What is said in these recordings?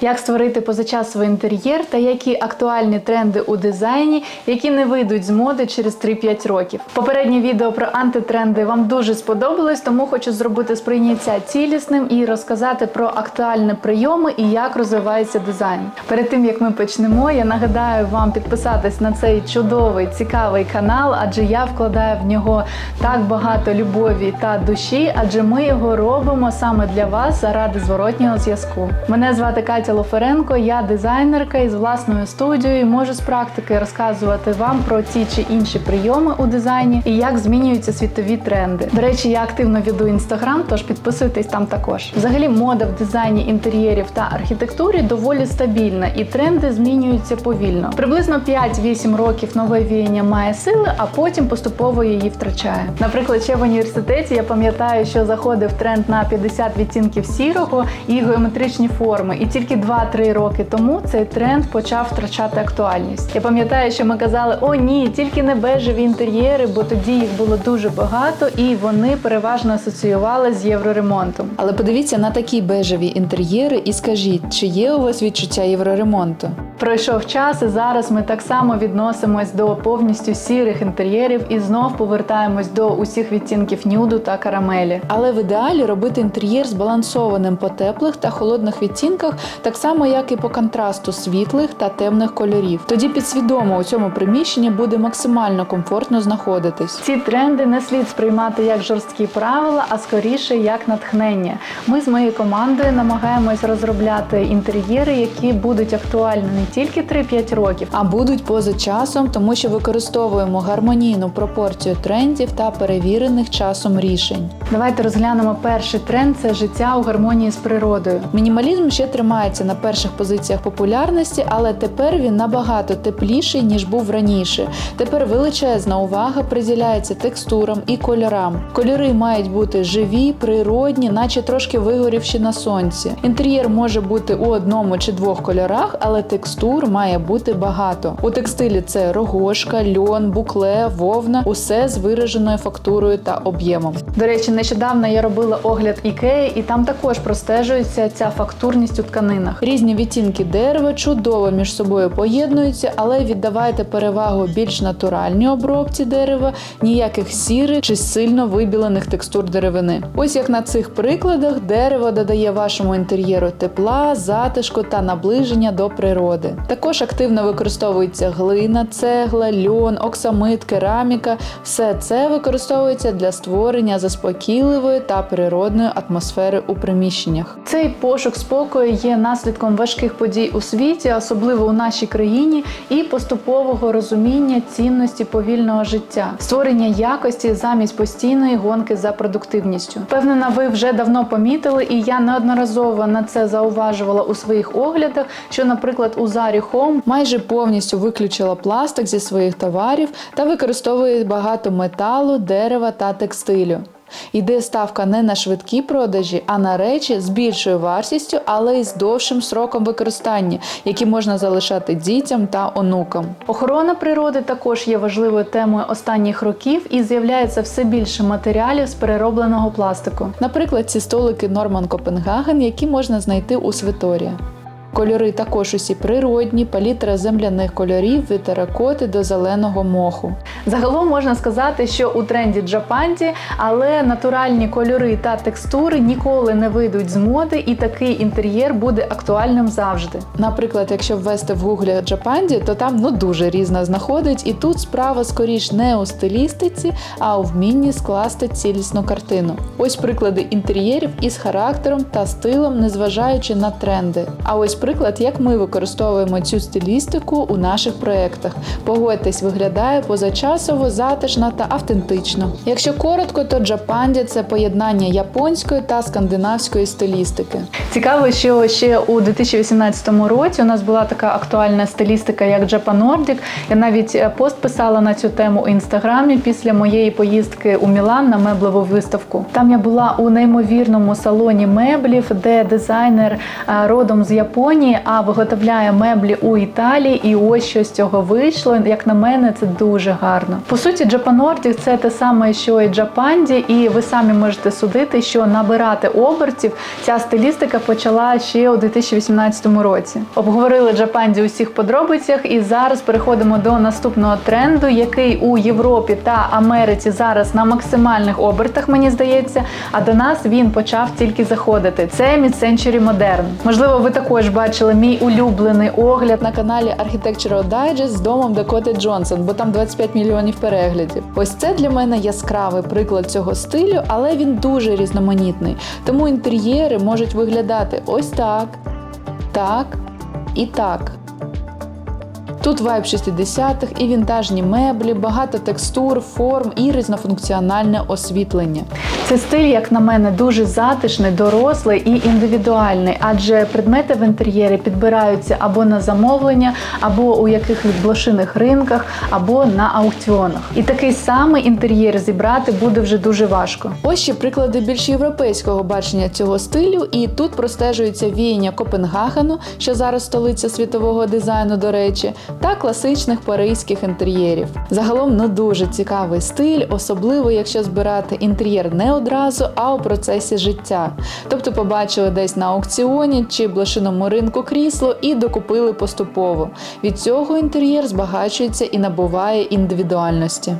Як створити позачасовий інтер'єр та які актуальні тренди у дизайні, які не вийдуть з моди через 3-5 років. Попереднє відео про антитренди вам дуже сподобалось, тому хочу зробити сприйняття цілісним і розказати про актуальні прийоми і як розвивається дизайн. Перед тим як ми почнемо, я нагадаю вам підписатись на цей чудовий цікавий канал, адже я вкладаю в нього так багато любові та душі, адже ми його робимо саме для вас заради зворотнього зв'язку. Мене звати Катя Лоференко, я дизайнерка із власною студією. Можу з практики розказувати вам про ті чи інші прийоми у дизайні і як змінюються світові тренди. До речі, я активно веду інстаграм, тож підписуйтесь там також. Взагалі, мода в дизайні інтер'єрів та архітектурі доволі стабільна, і тренди змінюються повільно. Приблизно 5-8 років нове віяння має сили, а потім поступово її втрачає. Наприклад, ще в університеті я пам'ятаю, що заходив тренд на 50 відтінків сірого і геометричні форми, і тільки 2-3 роки тому цей тренд почав втрачати актуальність. Я пам'ятаю, що ми казали: о, ні, тільки не бежеві інтер'єри, бо тоді їх було дуже багато, і вони переважно асоціювали з євроремонтом. Але подивіться на такі бежеві інтер'єри і скажіть, чи є у вас відчуття євроремонту? Пройшов час, і зараз ми так само відносимось до повністю сірих інтер'єрів і знов повертаємось до усіх відтінків нюду та карамелі. Але в ідеалі робити інтер'єр збалансованим по теплих та холодних відтінках, так само як і по контрасту світлих та темних кольорів. Тоді підсвідомо у цьому приміщенні буде максимально комфортно знаходитись. Ці тренди не слід сприймати як жорсткі правила, а скоріше як натхнення. Ми з моєю командою намагаємось розробляти інтер'єри, які будуть актуальні не тільки 3-5 років, А будуть поза часом, тому що використовуємо гармонійну пропорцію трендів та перевірених часом рішень. Давайте розглянемо перший тренд це життя у гармонії з природою. Мінімалізм ще тримається на перших позиціях популярності, але тепер він набагато тепліший ніж був раніше. Тепер величезна увага приділяється текстурам і кольорам. Кольори мають бути живі, природні, наче трошки вигорівші на сонці. Інтер'єр може бути у одному чи двох кольорах, але текстур має бути багато. У текстилі це рогошка, льон, букле, вовна усе з вираженою фактурою та об'ємом. До речі, нещодавно я робила огляд ікеї, і там також простежується ця фактурність у тканинах. Різні відтінки дерева чудово між собою поєднуються, але віддавайте перевагу більш натуральній обробці дерева, ніяких сірих чи сильно вибілених текстур деревини. Ось як на цих прикладах дерево додає вашому інтер'єру тепла, затишку та наближення до природи. Також активно використовується глина, цегла, льон, оксамит, кераміка. Все це використовується для створення заспокійливої та природної атмосфери у приміщеннях. Цей пошук спокою є наслідком важких подій у світі, особливо у нашій країні, і поступового розуміння цінності повільного життя, створення якості замість постійної гонки за продуктивністю. Впевнена, ви вже давно помітили, і я неодноразово на це зауважувала у своїх оглядах. Що, наприклад, у Зарі Home майже повністю виключила пластик зі своїх товарів та використовує багато металу, дерева та текстилю. Йде ставка не на швидкі продажі, а на речі з більшою вартістю, але й з довшим сроком використання, які можна залишати дітям та онукам. Охорона природи також є важливою темою останніх років і з'являється все більше матеріалів з переробленого пластику. Наприклад, ці столики Норман Копенгаген, які можна знайти у Светорі. Кольори також усі природні, палітра земляних кольорів від теракоти до зеленого моху. Загалом можна сказати, що у тренді джапанді, але натуральні кольори та текстури ніколи не вийдуть з моди, і такий інтер'єр буде актуальним завжди. Наприклад, якщо ввести в гуглі Джапанді, то там ну дуже різно знаходить, і тут справа скоріш не у стилістиці, а у вмінні скласти цілісну картину. Ось приклади інтер'єрів із характером та стилем, незважаючи на тренди. А ось приклад, як ми використовуємо цю стилістику у наших проєктах. Погодьтесь, виглядає позачасово, затишно та автентично. Якщо коротко, то Джапанді це поєднання японської та скандинавської стилістики. Цікаво, що ще у 2018 році у нас була така актуальна стилістика, як Nordic. Я навіть е, пост писала на цю тему у інстаграмі після моєї поїздки у Мілан на меблеву виставку. Там я була у неймовірному салоні меблів, де дизайнер е, родом з Японії. Японії, а виготовляє меблі у Італії. І ось що з цього вийшло. Як на мене, це дуже гарно. По суті, Джапанордік це те саме, що і Джапанді, і ви самі можете судити, що набирати обертів ця стилістика почала ще у 2018 році. Обговорили Джапанді у всіх подробицях, і зараз переходимо до наступного тренду, який у Європі та Америці зараз на максимальних обертах, мені здається. А до нас він почав тільки заходити. Це Mid-Century Modern. Можливо, ви також бачили мій улюблений огляд на каналі Architectural Digest з домом Дакоти Джонсон, бо там 25 мільйонів переглядів. Ось це для мене яскравий приклад цього стилю, але він дуже різноманітний. Тому інтер'єри можуть виглядати ось так, так і так. Тут вайб 60-х і вінтажні меблі, багато текстур, форм і різнофункціональне освітлення. Цей стиль, як на мене, дуже затишний, дорослий і індивідуальний, адже предмети в інтер'єрі підбираються або на замовлення, або у якихось блошиних ринках, або на аукціонах. І такий самий інтер'єр зібрати буде вже дуже важко. Ось ще приклади більш європейського бачення цього стилю, і тут простежується віяння Копенгагену, що зараз столиця світового дизайну, до речі, та класичних паризьких інтер'єрів. Загалом ну дуже цікавий стиль, особливо якщо збирати інтер'єр не одразу, а у процесі життя. Тобто побачили десь на аукціоні чи блошиному ринку крісло і докупили поступово. Від цього інтер'єр збагачується і набуває індивідуальності.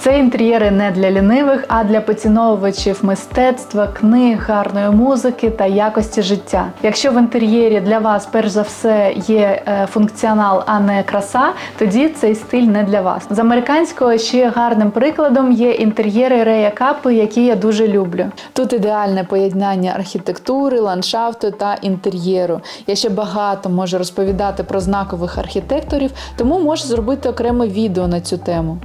Це інтер'єри не для лінивих, а для поціновувачів мистецтва, книг, гарної музики та якості життя. Якщо в інтер'єрі для вас перш за все є е, функціонал, а не краса, тоді цей стиль не для вас. З американського ще гарним прикладом є інтер'єри Рея Капи, які я дуже люблю. Тут ідеальне поєднання архітектури, ландшафту та інтер'єру. Я ще багато можу розповідати про знакових архітекторів, тому можу зробити окреме відео на цю тему.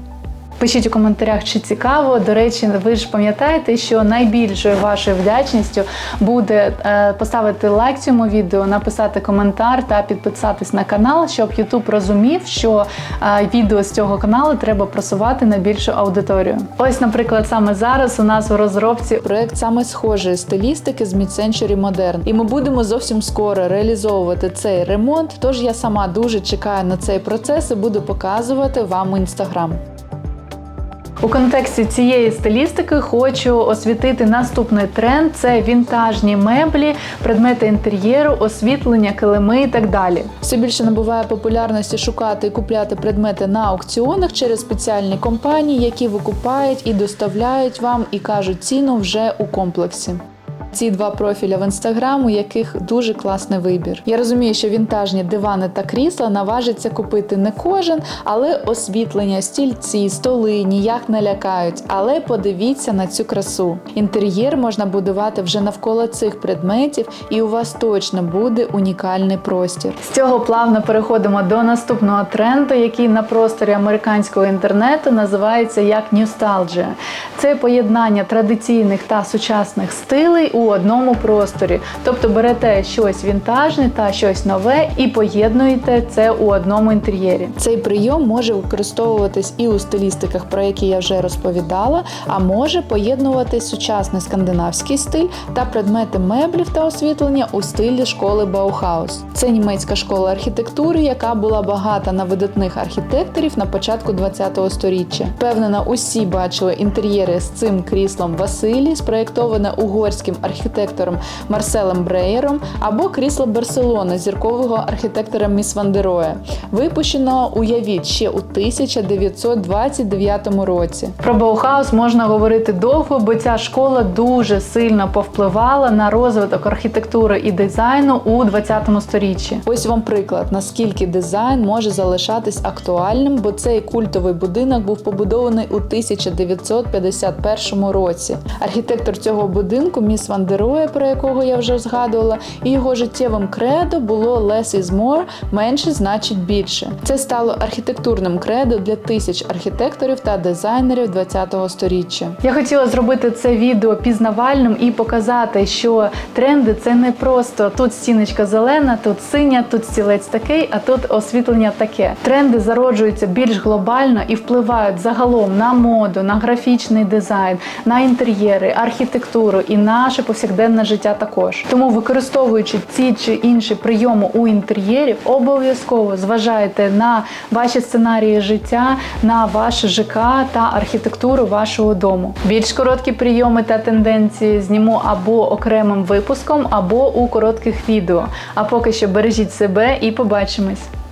Пишіть у коментарях, чи цікаво. До речі, ви ж пам'ятаєте, що найбільшою вашою вдячністю буде е, поставити лайк цьому відео, написати коментар та підписатись на канал, щоб YouTube розумів, що е, відео з цього каналу треба просувати на більшу аудиторію. Ось, наприклад, саме зараз у нас у розробці Проект саме схожої стилістики з Mid-Century Modern. І ми будемо зовсім скоро реалізовувати цей ремонт. Тож я сама дуже чекаю на цей процес і буду показувати вам у інстаграм. У контексті цієї стилістики хочу освітити наступний тренд: це вінтажні меблі, предмети інтер'єру, освітлення, килими і так далі. Все більше набуває популярності шукати і купляти предмети на аукціонах через спеціальні компанії, які викупають і доставляють вам і кажуть ціну вже у комплексі. Ці два профіля в інстаграм, у яких дуже класний вибір. Я розумію, що вінтажні дивани та крісла наважиться купити не кожен, але освітлення, стільці, столи ніяк не лякають. Але подивіться на цю красу. Інтер'єр можна будувати вже навколо цих предметів, і у вас точно буде унікальний простір. З цього плавно переходимо до наступного тренду, який на просторі американського інтернету називається як Nostalgia. Це поєднання традиційних та сучасних стилей у одному просторі. Тобто берете щось вінтажне та щось нове і поєднуєте це у одному інтер'єрі. Цей прийом може використовуватись і у стилістиках, про які я вже розповідала, а може поєднувати сучасний скандинавський стиль та предмети меблів та освітлення у стилі школи Баухаус. Це німецька школа архітектури, яка була багата на видатних архітекторів на початку ХХ століття. Впевнена, усі бачили інтер'єри з цим кріслом Василі, спроєктоване угорським архітектором Марселем Бреєром, або крісло Барселони зіркового архітектора Міс Вандероя, випущеного, уявіть, ще у 1929 році. Про Баухаус можна говорити довго, бо ця школа дуже сильно повпливала на розвиток архітектури і дизайну у 20 сторіччі. Ось вам приклад, наскільки дизайн може залишатись актуальним, бо цей культовий будинок був побудований у 1951 році. Архітектор цього будинку, міс Ван Дероє, про якого я вже згадувала, і його життєвим кредо було «less is more» – менше значить більше. Це стало архітектурним кредо для тисяч архітекторів та дизайнерів 20-го сторіччя. Я хотіла зробити це відео пізнавальним і показати, що тренди це не просто тут стіночка зелена, тут синя, тут стілець такий, а тут освітлення таке. Тренди зароджуються більш глобально і впливають загалом на моду, на графічний дизайн, на інтер'єри, архітектуру і наше ваше повсякденне життя також. Тому, використовуючи ці чи інші прийоми у інтер'єрі, обов'язково зважайте на ваші сценарії життя, на ваш ЖК та архітектуру вашого дому. Більш короткі прийоми та тенденції зніму або окремим випуском, або у коротких відео. А поки що бережіть себе і побачимось.